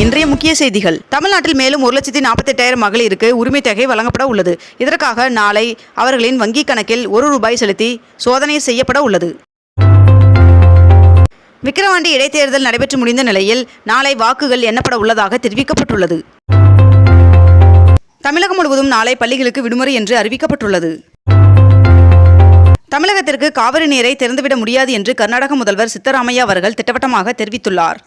இன்றைய முக்கிய செய்திகள். தமிழ்நாட்டில் மேலும் ஒரு லட்சத்தி நாற்பத்தெட்டாயிரம் மகளிருக்கு உரிமை தொகை வழங்கப்பட உள்ளது. இதற்காக நாளை அவர்களின் வங்கிக் கணக்கில் ஒரு ரூபாய் செலுத்தி சோதனை செய்யப்பட உள்ளது. விக்கிரவாண்டி இடைத்தேர்தல் நடைபெற்று முடிந்த நிலையில் நாளை வாக்குகள் எண்ணப்பட உள்ளதாக தெரிவிக்கப்பட்டுள்ளது. தமிழகம் முழுவதும் நாளை பள்ளிகளுக்கு விடுமுறை என்று அறிவிக்கப்பட்டுள்ளது. தமிழகத்திற்கு காவிரி நீரை திறந்துவிட முடியாது என்று கர்நாடக முதல்வர் சித்தராமையா அவர்கள் திட்டவட்டமாக தெரிவித்துள்ளார்.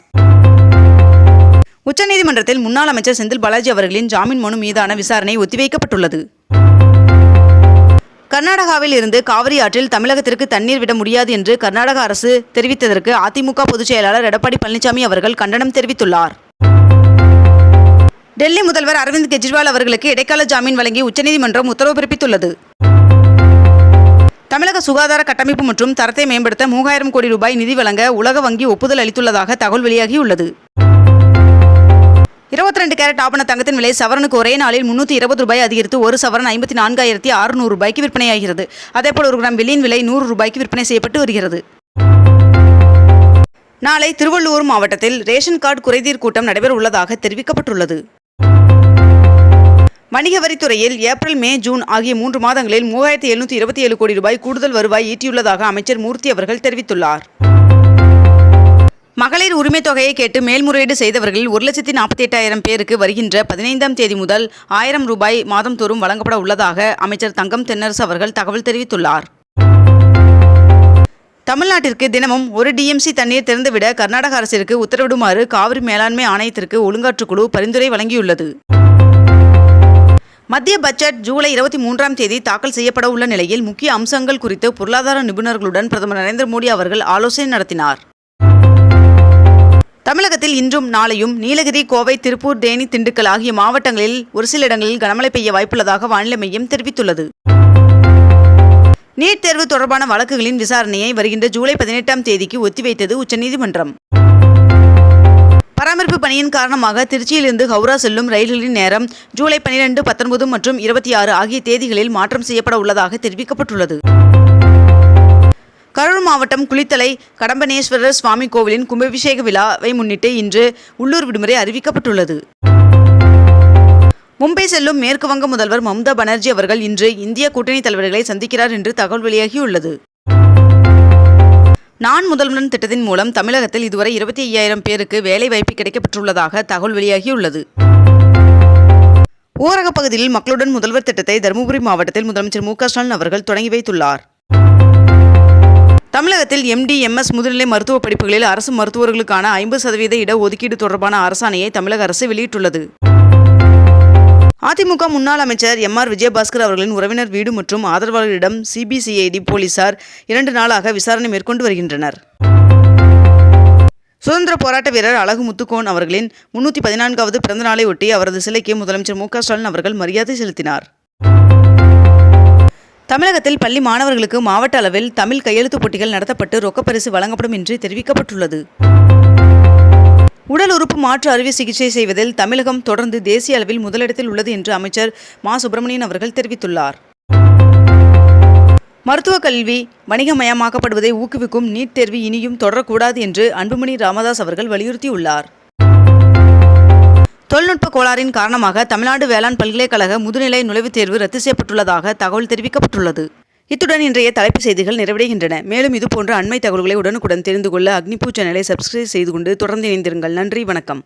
உச்சநீதிமன்றத்தில் முன்னாள் அமைச்சர் செந்தில் பாலாஜி அவர்களின் ஜாமீன் மனு மீதான விசாரணை ஒத்திவைக்கப்பட்டுள்ளது. கர்நாடகாவில் இருந்து காவிரி ஆற்றில் தமிழகத்திற்கு தண்ணீர் விட முடியாது என்று கர்நாடக அரசு தெரிவித்ததற்கு அதிமுக பொதுச் செயலாளர் எடப்பாடி பழனிசாமி அவர்கள் கண்டனம் தெரிவித்துள்ளார். டெல்லி முதல்வர் அரவிந்த் கெஜ்ரிவால் அவர்களுக்கு இடைக்கால ஜாமீன் வழங்கி உச்சநீதிமன்றம் உத்தரவு பிறப்பித்துள்ளது. தமிழக சுகாதார கட்டமைப்பு மற்றும் தரத்தை மேம்படுத்த மூவாயிரம் கோடி ரூபாய் நிதி வழங்க உலக வங்கி ஒப்புதல் அளித்துள்ளதாக தகவல் வெளியாகியுள்ளது. இருபத்தி ரெண்டு கேரட் ஆபண தங்கத்தின் விலை சவரனுக்கு ஒரே நாளில் முன்னூற்றி இருபது ரூபாய் அதிகரித்து ஒரு சவரன் ஐம்பத்தி நான்காயிரத்தி அறுநூறு ரூபாய்க்கு விற்பனையாகிறது. அதேபோல் ஒரு கிராம் வெள்ளியின் விலை நூறு ரூபாய்க்கு விற்பனை செய்யப்பட்டு வருகிறது. நாளை திருவள்ளூர் மாவட்டத்தில் ரேஷன் கார்டு குறைதீர் கூட்டம் நடைபெற உள்ளதாக தெரிவிக்கப்பட்டுள்ளது. வணிக வரித்துறையில் ஏப்ரல் மே ஜூன் ஆகிய மூன்று மாதங்களில் மூவாயிரத்தி எழுநூற்றி இருபத்தி ஏழு கோடி ரூபாய் கூடுதல் வருவாய் ஈட்டியுள்ளதாக அமைச்சர் மூர்த்தி அவர்கள் தெரிவித்துள்ளார். மகளிர் உரிமை தொகையை கேட்டு மேல்முறையீடு செய்தவர்களில் ஒரு லட்சத்தி நாற்பத்தி எட்டாயிரம் பேருக்கு வருகின்ற பதினைந்தாம் தேதி முதல் ஆயிரம் ரூபாய் மாதம் தோறும் வழங்கப்பட உள்ளதாக அமைச்சர் தங்கம் தென்னரசு அவர்கள் தகவல் தெரிவித்துள்ளார். தமிழ்நாட்டிற்கு தினமும் ஒரு டிஎம்சி தண்ணீர் திறந்துவிட கர்நாடக அரசிற்கு உத்தரவிடுமாறு காவிரி மேலாண்மை ஆணையத்திற்கு ஒழுங்காற்றுக்குழு பரிந்துரை வழங்கியுள்ளது. மத்திய பட்ஜெட் ஜூலை இருபத்தி மூன்றாம் தேதி தாக்கல் செய்யப்பட உள்ள நிலையில் முக்கிய அம்சங்கள் குறித்து பொருளாதார நிபுணர்களுடன் பிரதமர் நரேந்திர மோடி அவர்கள் ஆலோசனை நடத்தினார். தமிழகத்தில் இன்றும் நாளையும் நீலகிரி கோவை திருப்பூர் தேனி திண்டுக்கல் ஆகிய மாவட்டங்களில் ஒரு சில இடங்களில் கனமழை பெய்ய வாய்ப்புள்ளதாக வானிலை மையம் தெரிவித்துள்ளது. நீட் தேர்வு தொடர்பான வழக்குகளின் விசாரணையை வருகின்ற ஜூலை பதினெட்டாம் தேதிக்கு ஒத்திவைத்தது உச்சநீதிமன்றம். பராமரிப்பு பணியின் காரணமாக திருச்சியிலிருந்து ஹவுரா செல்லும் ரயில்களின் நேரம் ஜூலை பனிரெண்டு பத்தொன்பது மற்றும் இருபத்தி ஆறு ஆகிய தேதிகளில் மாற்றம் செய்யப்பட உள்ளதாக தெரிவிக்கப்பட்டுள்ளது. கரூர் மாவட்டம் குளித்தலை கடம்பனேஸ்வரர் சுவாமி கோவிலின் கும்பாபிஷேக விழாவை முன்னிட்டு இன்று உள்ளூர் விடுமுறை அறிவிக்கப்பட்டுள்ளது. மும்பை செல்லும் மேற்கு வங்க முதல்வர் மம்தா பானர்ஜி அவர்கள் இன்று இந்திய கூட்டணி தலைவர்களை சந்திக்கிறார் என்று தகவல் வெளியாகியுள்ளது. நான் முதல்வன் திட்டத்தின் மூலம் தமிழகத்தில் இதுவரை இருபத்தி ஐயாயிரம் பேருக்கு வேலை வாய்ப்பு கிடைக்கப்பட்டுள்ளதாக தகவல் வெளியாகியுள்ளது. ஊரகப் பகுதியில் மக்களுடன் முதல்வர் திட்டத்தை தருமபுரி மாவட்டத்தில் முதலமைச்சர் மு க ஸ்டாலின் அவர்கள் தொடங்கி வைத்துள்ளார். தமிழகத்தில் எம்டி எம்எஸ் முதுநிலை மருத்துவ படிப்புகளில் அரசு மருத்துவர்களுக்கான ஐம்பது சதவீத இட ஒதுக்கீடு தொடர்பான அரசாணையை தமிழக அரசு வெளியிட்டுள்ளது. அதிமுக முன்னாள் அமைச்சர் எம் ஆர் விஜயபாஸ்கர் அவர்களின் உறவினர் வீடு மற்றும் ஆதரவாளர்களிடம் சிபிசிஐடி போலீசார் இரண்டு நாளாக விசாரணை மேற்கொண்டு வருகின்றனர். சுதந்திர போராட்ட வீரர் அழகு முத்துக்கோன் அவர்களின் முன்னூற்றி பதினான்காவது பிறந்தநாளை ஒட்டி அவரது சிலைக்கு முதலமைச்சர் மு க ஸ்டாலின் அவர்கள் மரியாதை செலுத்தினார். தமிழகத்தில் பள்ளி மாணவர்களுக்கு மாவட்ட அளவில் தமிழ் கையெழுத்துப் போட்டிகள் நடத்தப்பட்டு ரொக்கப்பரிசு வழங்கப்படும் என்று தெரிவிக்கப்பட்டுள்ளது. உடல் உறுப்பு மாற்று அறுவை சிகிச்சை செய்வதில் தமிழகம் தொடர்ந்து தேசிய அளவில் முதலிடத்தில் உள்ளது என்று அமைச்சர் மா. சுப்பிரமணியன் அவர்கள் தெரிவித்துள்ளார். மருத்துவக் கல்வி வணிகமயமாக்கப்படுவதை ஊக்குவிக்கும் நீட் தேர்வு இனியும் தொடரக்கூடாது என்று அன்புமணி ராமதாஸ் அவர்கள் வலியுறுத்தியுள்ளார். தொழில்நுட்ப கோளாறின் காரணமாக தமிழ்நாடு வேளாண் பல்கலைக்கழக முதுநிலை நுழைவுத் தேர்வு ரத்து செய்யப்பட்டுள்ளதாக தகவல் தெரிவிக்கப்பட்டுள்ளது. இத்துடன் இன்றைய தலைப்புச் செய்திகள் நிறைவடைகின்றன. மேலும் இதுபோன்ற அண்மை தகவல்களை உடனுக்குடன் தெரிந்து கொள்ள அக்னிபூ சேனலை சப்ஸ்கிரைப் செய்து கொண்டு தொடர்ந்து இணைந்திருங்கள். நன்றி வணக்கம்.